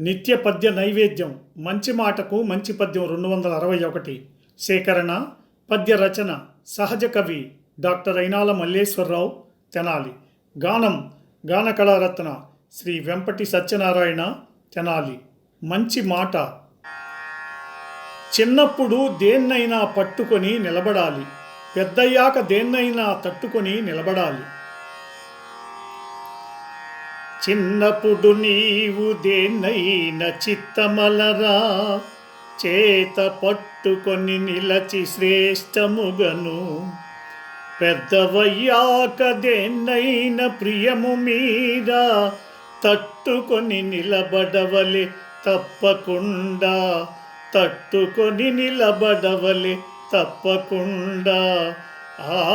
నిత్య పద్య నైవేద్యం మంచి మాటకు మంచి పద్యం రెండు వందల అరవై ఒకటి. సేకరణ పద్య రచన సహజ కవి డాక్టర్ అయినాల మల్లేశ్వరరావు తెనాలి. గానం గాన కళారత్న శ్రీ వెంపటి సత్యనారాయణ తెనాలి. మంచి మాట. చిన్నప్పుడు దేన్నైనా పట్టుకొని నిలబడాలి. పెద్దయ్యాక దేన్నైనా తట్టుకొని నిలబడాలి. చిన్నప్పుడు నీవు దేన్నైన చిత్తమలరా? చేత పట్టుకొని నిలచి శ్రేష్టముగను. పెద్దవయ్యాక దేన్నైన ప్రియము మీద తట్టుకొని నిలబడవలి తప్పకుండా. తట్టుకొని నిలబడవలి తప్పకుండా. ఆ